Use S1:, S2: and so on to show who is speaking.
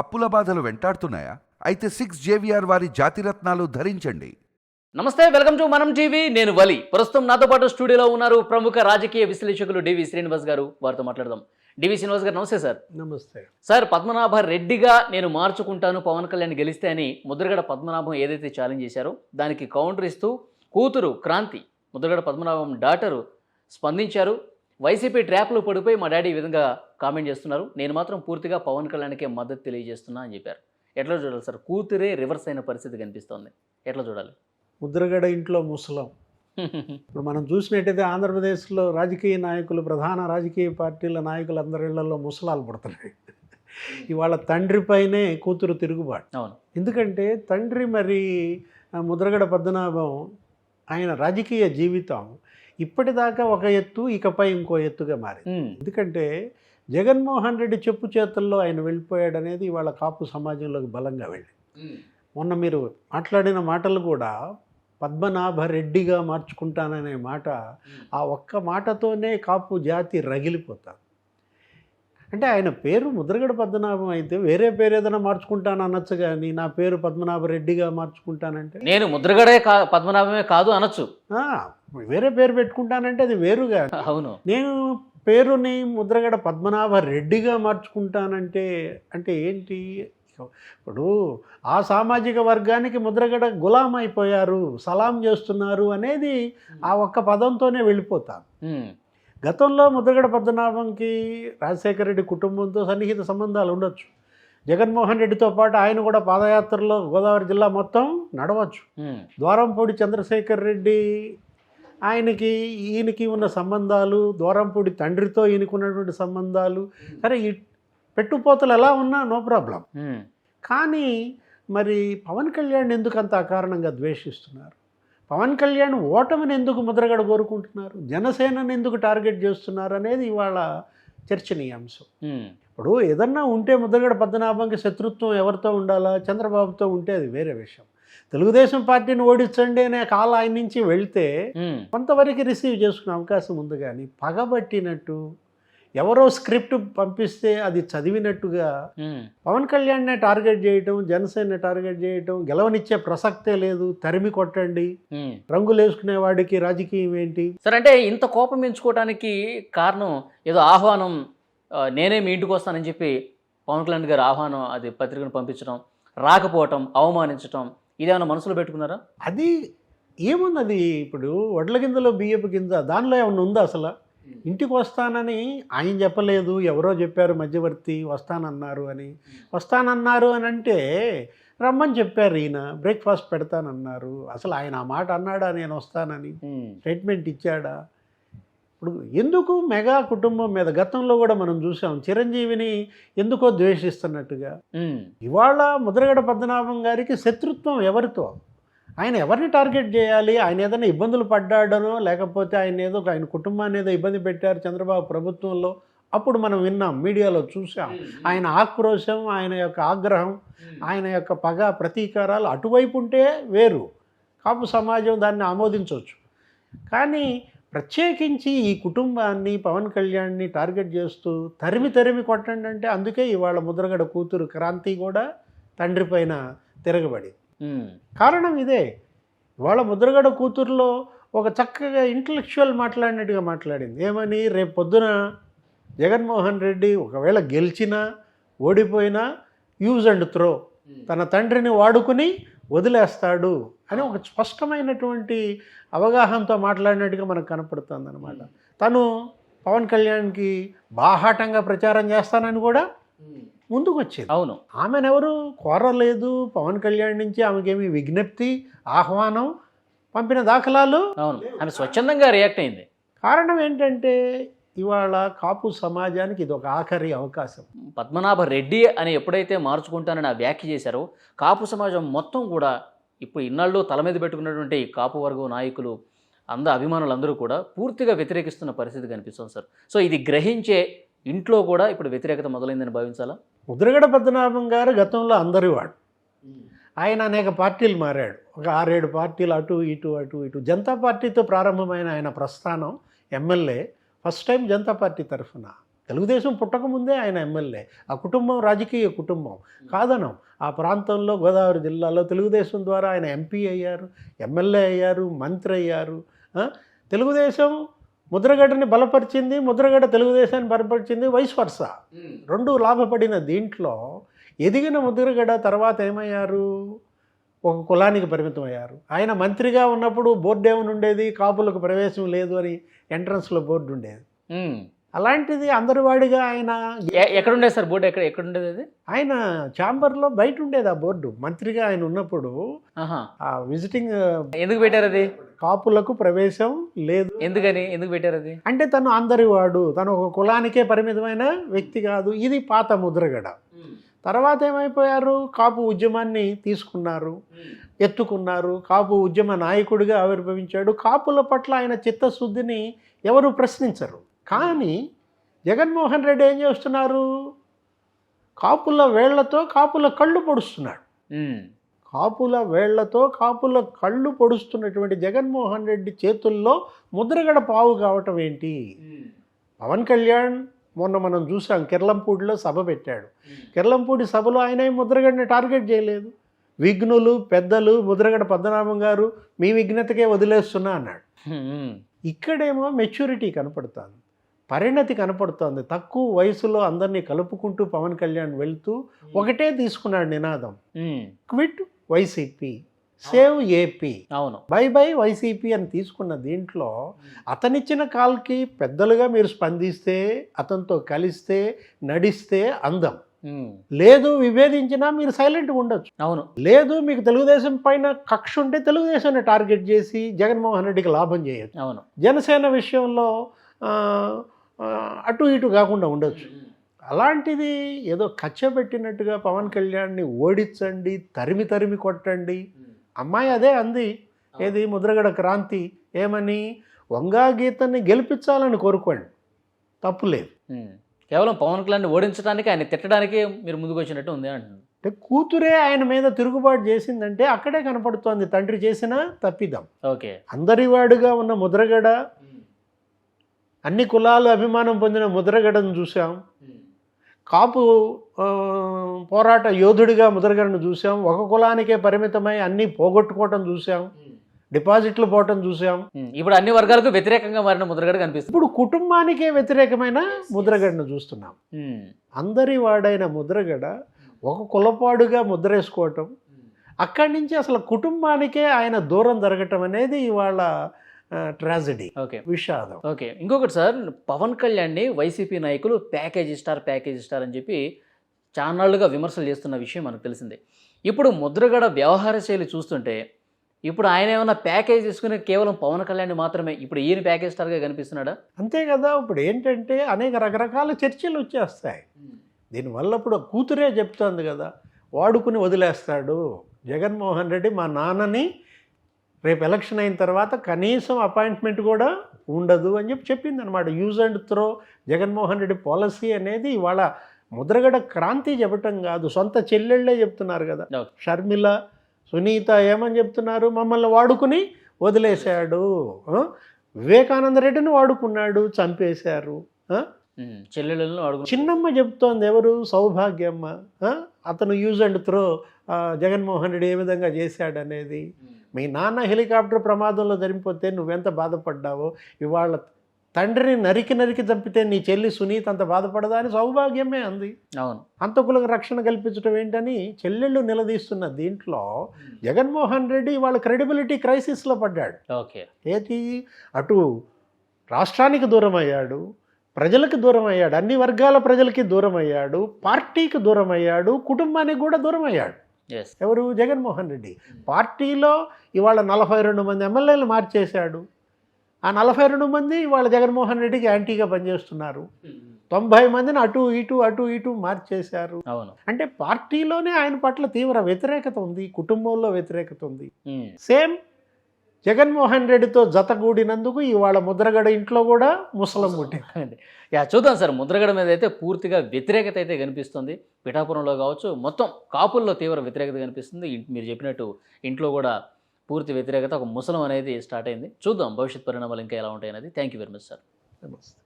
S1: అప్పుల బాధలు వెంటాడుతున్నాయా? అయితే సిక్స్ జేవిఆర్ వారి జాతిరత్నాలు ధరించండి.
S2: నమస్తే వెల్కమ్ టు మనం టీవీ. నేను వలి. ప్రస్తుతం నాతో పాటు స్టూడియోలో ఉన్నారు ప్రముఖ రాజకీయ విశ్లేషకులు డివి శ్రీనివాస్ గారు. వారితో మాట్లాడదాం. డివి శ్రీనివాస్ గారు నమస్తే సార్.
S3: నమస్తే.
S2: సార్ పద్మనాభ రెడ్డిగా నేను మార్చుకుంటాను పవన్ కళ్యాణ్ గెలిస్తే అని ముద్రగడ పద్మనాభం ఏదైతే ఛాలెంజ్ చేశారో దానికి కౌంటర్ ఇస్తూ కూతురు క్రాంతి ముద్రగడ పద్మనాభం డాటరు స్పందించారు. వైసీపీ ట్రాప్లో పడిపోయి మా డాడీ ఈ విధంగా కామెంట్ చేస్తున్నారు. నేను మాత్రం పూర్తిగా పవన్ కళ్యాణ్కే మద్దతు తెలియజేస్తున్నా అని చెప్పారు. ఎట్లా చూడాలి సార్? కూతురే రివర్స్ అయిన పరిస్థితి కనిపిస్తోంది. ఎట్లా చూడాలి?
S3: ముద్రగడ ఇంట్లో ముసలం. ఇప్పుడు మనం చూసినట్టయితే ఆంధ్రప్రదేశ్లో రాజకీయ నాయకులు ప్రధాన రాజకీయ పార్టీల నాయకులు అందరి ఇళ్ళలో ముసలాలు పడుతున్నాయి. ఇవాళ తండ్రిపైనే కూతురు తిరుగుబాటు.
S2: అవును.
S3: ఎందుకంటే తండ్రి మరి ముద్రగడ పద్మనాభం ఆయన రాజకీయ జీవితం. ఇప్పటిదాకా ఒక ఎత్తు ఇకపై ఇంకో ఎత్తుగా మారింది. ఎందుకంటే జగన్మోహన్ రెడ్డి చెప్పు చేతుల్లో ఆయన వెళ్ళిపోయాడు అనేది ఇవాళ కాపు సమాజంలోకి బలంగా వెళ్ళింది. మొన్న మీరు మాట్లాడిన మాటలు కూడా పద్మనాభ రెడ్డిగా మార్చుకుంటాననే మాట ఆ ఒక్క మాటతోనే కాపు జాతి రగిలిపోతారు. అంటే ఆయన పేరు ముద్రగడ పద్మనాభం అయితే వేరే పేరు ఏదైనా మార్చుకుంటాను అనొచ్చు కానీ నా పేరు పద్మనాభ రెడ్డిగా మార్చుకుంటానంటే?
S2: నేను ముద్రగడే కా పద్మనాభమే కాదు అనొచ్చు.
S3: వేరే పేరు పెట్టుకుంటానంటే అది వేరుగా
S2: అవును.
S3: నేను పేరుని ముద్రగడ పద్మనాభ రెడ్డిగా మార్చుకుంటానంటే అంటే ఏంటి? ఇప్పుడు ఆ సామాజిక వర్గానికి ముద్రగడ గులాం అయిపోయారు సలాం చేస్తున్నారు అనేది ఆ ఒక్క పదంతోనే వెళ్ళిపోతాను. గతంలో ముద్రగడ పద్మనాభంకి రాజశేఖర రెడ్డి కుటుంబంతో సన్నిహిత సంబంధాలు ఉండొచ్చు. జగన్మోహన్ రెడ్డితో పాటు ఆయన కూడా పాదయాత్రలో గోదావరి జిల్లా మొత్తం నడవచ్చు. ద్వారంపూడి చంద్రశేఖర్ రెడ్డి ఆయనకి ఈయనకి ఉన్న సంబంధాలు ద్వారంపూడి తండ్రితో ఈయనకు ఉన్నటువంటి సంబంధాలు సరే ఈ పెట్టుపోతలు ఎలా ఉన్నా నో ప్రాబ్లం. కానీ మరి పవన్ కళ్యాణ్ ఎందుకు అంత అకారణంగా ద్వేషిస్తున్నారు? పవన్ కళ్యాణ్ ఓటమిని ఎందుకు ముద్రగడ కోరుకుంటున్నారు? జనసేనని ఎందుకు టార్గెట్ చేస్తున్నారు అనేది ఇవాళ చర్చనీయాంశం. ఇప్పుడు ఏదన్నా ఉంటే ముద్రగడ పద్మనాభంకి శత్రుత్వం ఎవరితో ఉండాలా? చంద్రబాబుతో ఉంటే అది వేరే విషయం. తెలుగుదేశం పార్టీని ఓడించండి అనే కాల ఆయన నుంచి వెళ్తే కొంతవరకు రిసీవ్ చేసుకునే అవకాశం ఉంది కానీ పగబట్టినట్టు ఎవరో స్క్రిప్ట్ పంపిస్తే అది చదివినట్టుగా పవన్ కళ్యాణ్నే టార్గెట్ చేయటం జనసేన టార్గెట్ చేయటం గెలవనిచ్చే ప్రసక్తే లేదు తరిమి కొట్టండి. రంగులు వేసుకునే వాడికి రాజకీయం ఏంటి?
S2: సరే అంటే ఇంత కోపం పెంచుకోవడానికి కారణం ఏదో ఆహ్వానం నేనే మీ ఇంటికి వస్తానని చెప్పి పవన్ కళ్యాణ్ గారు ఆహ్వానం అది పత్రికను పంపించడం రాకపోవటం అవమానించటం ఇదేమైనా మనసులో పెట్టుకున్నారా?
S3: అది ఏముంది ఇప్పుడు వడ్ల గింజలో బియ్యపు గింజ దానిలో ఏమన్నా ఉందా అసలు? ఇంటికి వస్తానని ఆయన చెప్పలేదు ఎవరో చెప్పారు మధ్యవర్తి వస్తానన్నారు అని. వస్తానన్నారు అని అంటే రమ్మని చెప్పారు ఈయన బ్రేక్ఫాస్ట్ పెడతానన్నారు. అసలు ఆయన ఆ మాట అన్నాడా నేను వస్తానని? స్టేట్మెంట్ ఇచ్చాడా? ఇప్పుడు ఎందుకు మెగా కుటుంబం మీద గతంలో కూడా మనం చూసాం చిరంజీవిని ఎందుకో ద్వేషిస్తున్నట్టుగా. ఇవాళ ముద్రగడ పద్మనాభం గారికి శత్రుత్వం ఎవరితో? ఆయన ఎవరిని టార్గెట్ చేయాలి? ఆయన ఏదైనా ఇబ్బందులు పడ్డాడనో లేకపోతే ఆయన ఏదో ఆయన కుటుంబాన్ని ఏదో ఇబ్బంది పెట్టారు చంద్రబాబు ప్రభుత్వంలో అప్పుడు మనం విన్నాం మీడియాలో చూసాం. ఆయన ఆక్రోశం ఆయన యొక్క ఆగ్రహం ఆయన యొక్క పగ ప్రతీకారాలు అటువైపు ఉంటే వేరు. కాపు సమాజం దాన్ని ఆమోదించవచ్చు. కానీ ప్రత్యేకించి ఈ కుటుంబాన్ని పవన్ కళ్యాణ్ని టార్గెట్ చేస్తూ తరిమి తరిమి కొట్టండి అంటే అందుకే ఇవాళ ముద్రగడ కూతురు క్రాంతి కూడా తండ్రి పైన తిరగబడి
S2: ఉమ్,
S3: కారణం ఇదే. ఇవాళ ముద్రగడ కూతురులో ఒక చక్కగా ఇంటలెక్చువల్ మాట్లాడినట్టుగా మాట్లాడింది. ఏమని? రేపు పొద్దున జగన్మోహన్ రెడ్డి ఒకవేళ గెలిచినా ఓడిపోయినా యూజ్ అండ్ త్రో తన తండ్రిని వాడుకుని వదిలేస్తాడు అని ఒక స్పష్టమైనటువంటి అవగాహనతో మాట్లాడినట్టుగా మనకు కనపడుతుంది అనమాట తను పవన్ కళ్యాణ్కి బాహాటంగా ప్రచారం చేస్తానని కూడా ముందుకు వచ్చింది
S2: అవును.
S3: ఆమెనెవరు? కోరలేదు పవన్ కళ్యాణ్ నుంచి ఆమెకేమి విజ్ఞప్తి ఆహ్వానం పంపిన దాఖలాలు?
S2: అవును. ఆమె స్వచ్ఛందంగా రియాక్ట్ అయింది.
S3: కారణం ఏంటంటే ఇవాళ కాపు సమాజానికి ఇది ఒక ఆఖరి అవకాశం.
S2: పద్మనాభ రెడ్డి అని ఎప్పుడైతే మార్చుకుంటానని ఆ వ్యాఖ్య చేశారో కాపు సమాజం మొత్తం కూడా ఇప్పుడు ఇన్నాళ్ళు తల మీద పెట్టుకున్నటువంటి కాపు వర్గం నాయకులు అంద అభిమానులు అందరూ కూడా పూర్తిగా వ్యతిరేకిస్తున్న పరిస్థితి కనిపిస్తుంది సార్. సో ఇది గ్రహించే ఇంట్లో కూడా ఇప్పుడు వ్యతిరేకత మొదలైందని భావించాలా?
S3: ముద్రగడ పద్మనాభం గారు గతంలో అందరి వాడు ఆయన అనేక పార్టీలు మారాడు. ఒక ఆరేడు పార్టీలు అటు ఇటు అటు ఇటు. జనతా పార్టీతో ప్రారంభమైన ఆయన ప్రస్థానం MLA. First time Janata party తరఫున. తెలుగుదేశం పుట్టకముందే ఆయన ఎమ్మెల్యే. ఆ కుటుంబం రాజకీయ కుటుంబం. కాదనం. ఆ ప్రాంతంలో గోదావరి జిల్లాలో తెలుగుదేశం ద్వారా ఆయన ఎంపీ అయ్యారు ఎమ్మెల్యే అయ్యారు మంత్రి అయ్యారు. తెలుగుదేశం ముద్రగడ్డని బలపరిచింది ముద్రగడ్డ తెలుగుదేశాన్ని బలపరిచింది వైస్ వర్స. రెండు లాభపడిన దీంట్లో ఎదిగిన ముద్రగడ తర్వాత ఏమయ్యారు? ఒక కులానికి పరిమితం అయ్యారు ఆయన మంత్రిగా ఉన్నప్పుడు బోర్డు ఏమని ఉండేది కాపులకు ప్రవేశం లేదు అని ఎంట్రన్స్లో బోర్డు ఉండేది. అలాంటిది అందరివాడిగా ఆయన
S2: ఎక్కడ ఉండేది సార్ బోర్డు? ఎక్కడ ఎక్కడ ఉండేది అది?
S3: ఆయన ఛాంబర్లో బయట ఉండేది ఆ బోర్డు. మంత్రిగా ఆయన ఉన్నప్పుడు విజిటింగ్
S2: ఎందుకు పెట్టారు అది?
S3: కాపులకు ప్రవేశం లేదు.
S2: ఎందుకని? ఎందుకు పెట్టారు అది?
S3: అంటే తను అందరివాడు తను ఒక కులానికే పరిమితమైన వ్యక్తి కాదు. ఇది పాత ముద్రగడ. తర్వాత ఏమైపోయారు? కాపు ఉద్యమాన్ని తీసుకున్నారు ఎత్తుకున్నారు. కాపు ఉద్యమ నాయకుడిగా ఆవిర్భవించాడు. కాపుల పట్ల ఆయన చిత్తశుద్ధిని ఎవరు ప్రశ్నించరు. కానీ జగన్మోహన్ రెడ్డి ఏం చేస్తున్నారు? కాపుల వేళ్ళతో కాపుల కళ్ళు పొడుస్తున్నాడు. కాపుల వేళ్ళతో కాపుల కళ్ళు పొడుస్తున్నటువంటి జగన్మోహన్ రెడ్డి చేతుల్లో ముద్రగడ పావు కావటం ఏంటి? పవన్ కళ్యాణ్ మొన్న మనం చూసాం కిర్లంపూడిలో సభ పెట్టాడు. కిర్లంపూడి సభలో ఆయన ముద్రగడని టార్గెట్ చేయలేదు. విఘ్నులు పెద్దలు ముద్రగడ పద్మనాభం గారు మీ విఘ్నతకే వదిలేస్తున్నా అన్నాడు. ఇక్కడేమో మెచ్యూరిటీ కనపడుతుంది పరిణతి కనపడుతోంది. తక్కువ వయసులో అందరినీ కలుపుకుంటూ పవన్ కళ్యాణ్ వెళ్తూ ఒకటే తీసుకున్నాడు నినాదం. క్విట్. YCP save AP.
S2: అవును.
S3: బై బై వైసీపీ అని తీసుకున్న దీంట్లో అతనిచ్చిన కాల్కి పెద్దలుగా మీరు స్పందిస్తే అతనితో కలిస్తే నడిస్తే అందం. లేదు విభేదించినా మీరు సైలెంట్గా ఉండొచ్చు.
S2: అవును.
S3: లేదు మీకు తెలుగుదేశం పైన కక్ష ఉంటే తెలుగుదేశాన్ని టార్గెట్ చేసి జగన్మోహన్ రెడ్డికి లాభం చేయొచ్చు.
S2: అవును.
S3: జనసేన విషయంలో అటు ఇటు కాకుండా ఉండొచ్చు. అలాంటిది ఏదో కచ్చబెట్టినట్టుగా పవన్ కళ్యాణ్ని ఓడించండి తరిమి తరిమి కొట్టండి. అమ్మాయి అదే అంది. ఏది? ముద్రగడ క్రాంతి. ఏమని? వంగా గీతని గెలిపించాలని కోరుకోండి. తప్పు లేదు.
S2: కేవలం పవన్ కళ్యాణ్ ఓడించడానికి ఆయన తిట్టడానికి మీరు ముందుకు వచ్చినట్టు ఉంది అంటున్నాను
S3: అంటే కూతురే ఆయన మీద తిరుగుబాటు చేసిందంటే అక్కడే కనపడుతోంది. తండ్రి చేసిన తప్పిదం.
S2: ఓకే.
S3: అందరివాడుగా ఉన్న ముద్రగడ అన్ని కులాలు అభిమానం పొందిన ముద్రగడను చూసాం కాపు పోరాట యోధుడిగా ముద్రగడను చూసాం. ఒక కులానికే పరిమితమై అన్నీ పోగొట్టుకోవటం చూసాం. డిపాజిట్లు పోవటం చూసాం.
S2: ఇప్పుడు అన్ని వర్గాలకు వ్యతిరేకంగా మారిన ముద్రగడ కనిపిస్తుంది.
S3: ఇప్పుడు కుటుంబానికే వ్యతిరేకమైన ముద్రగడను చూస్తున్నాం. అందరి వాడైన ముద్రగడ ఒక కులపాడుగా ముద్రేసుకోవటం. అక్కడి నుంచి అసలు కుటుంబానికే ఆయన దూరం జరగటం అనేది ఇవాళ ట్రాజడీ
S2: ఓకే.
S3: విషాదం.
S2: ఓకే. ఇంకొకటి సార్ పవన్ కళ్యాణ్ని వైసీపీ నాయకులు ప్యాకేజ్ స్టార్ ప్యాకేజ్ స్టార్ అని చెప్పి చాన్నాళ్ళుగా విమర్శలు చేస్తున్న విషయం మనకు తెలిసిందే. ఇప్పుడు ముద్రగడ వ్యవహార శైలి చూస్తుంటే ఇప్పుడు ఆయన ఏమైనా ప్యాకేజ్ తీసుకుని కేవలం పవన్ కళ్యాణ్ మాత్రమే ఇప్పుడు ఈయన ప్యాకేజ్ స్టార్గా కనిపిస్తున్నాడా?
S3: అంతే కదా ఇప్పుడు ఏంటంటే అనేక రకరకాల చర్చలు వచ్చేస్తాయి. దీనివల్ల ఇప్పుడు కూతురే చెప్తోంది కదా వాడుకుని వదిలేస్తాడు. జగన్మోహన్ రెడ్డి మా నాన్నని రేపు ఎలక్షన్ అయిన తర్వాత కనీసం అపాయింట్మెంట్ కూడా ఉండదు అని చెప్పి చెప్పింది అనమాట use and throw Jaganmohan Reddy policy అనేది ఇవాళ ముద్రగడ క్రాంతి చెప్పటం కాదు సొంత చెల్లెళ్ళే చెప్తున్నారు కదా. షర్మిల సునీత ఏమని చెప్తున్నారు మమ్మల్ని వాడుకుని వదిలేశాడు? వివేకానంద రెడ్డిని వాడుకున్నాడు చంపేశారు.
S2: చెల్లెళ్ళను అడుగు
S3: చిన్నమ్మ చెప్తోంది ఎవరు? సౌభాగ్యమ్మ? అతను use and throw Jaganmohan Reddy ఏ విధంగా చేశాడనేది మీ నాన్న హెలికాప్టర్ ప్రమాదంలో చనిపోతే నువ్వెంత బాధపడ్డావో? ఇవాళ తండ్రిని నరికి నరికి చంపితే నీ చెల్లి సునీత్ అంత బాధపడదా అని సౌభాగ్యమే అంది.
S2: అవును.
S3: అంతకులకు రక్షణ కల్పించడం ఏంటని చెల్లెళ్ళు నిలదీస్తున్న దీంట్లో జగన్మోహన్ రెడ్డి వాళ్ళ క్రెడిబిలిటీ క్రైసిస్లో పడ్డాడు.
S2: ఓకే.
S3: ఏది? అటు రాష్ట్రానికి దూరం అయ్యాడు ప్రజలకు దూరం అయ్యాడు అన్ని వర్గాల ప్రజలకి దూరం అయ్యాడు పార్టీకి దూరం అయ్యాడు కుటుంబానికి కూడా దూరం అయ్యాడు ఎవరు? జగన్మోహన్ రెడ్డి. పార్టీలో ఇవాళ నలభై రెండు మంది ఎమ్మెల్యేలు మార్చేశాడు. ఆ నలభై రెండు మంది ఇవాళ జగన్మోహన్ రెడ్డికి యాంటీగా పనిచేస్తున్నారు. తొంభై మందిని అటు ఇటు అటు ఇటు మార్చేశారు. అంటే పార్టీలోనే ఆయన పట్ల తీవ్ర వ్యతిరేకత ఉంది కుటుంబంలో వ్యతిరేకత ఉంది.
S2: ఉమ్.
S3: సేమ్ జగన్మోహన్ రెడ్డితో జతగూడినందుకు ఇవాళ ముద్రగడ ఇంట్లో కూడా ముసలం పుట్టింది.
S2: యా చూద్దాం సార్. ముద్రగడ మీద అయితే పూర్తిగా వ్యతిరేకత అయితే కనిపిస్తుంది. పిఠాపురంలో కావచ్చు మొత్తం కాపుల్లో తీవ్ర వ్యతిరేకత కనిపిస్తుంది. మీరు చెప్పినట్టు ఇంట్లో కూడా పూర్తి వ్యతిరేకత ఒక ముసలం అనేది స్టార్ట్ అయింది. చూద్దాం భవిష్యత్ పరిణామాలు ఇంకా ఎలా ఉంటాయి అనేది thank you very much sir
S3: నమస్తే.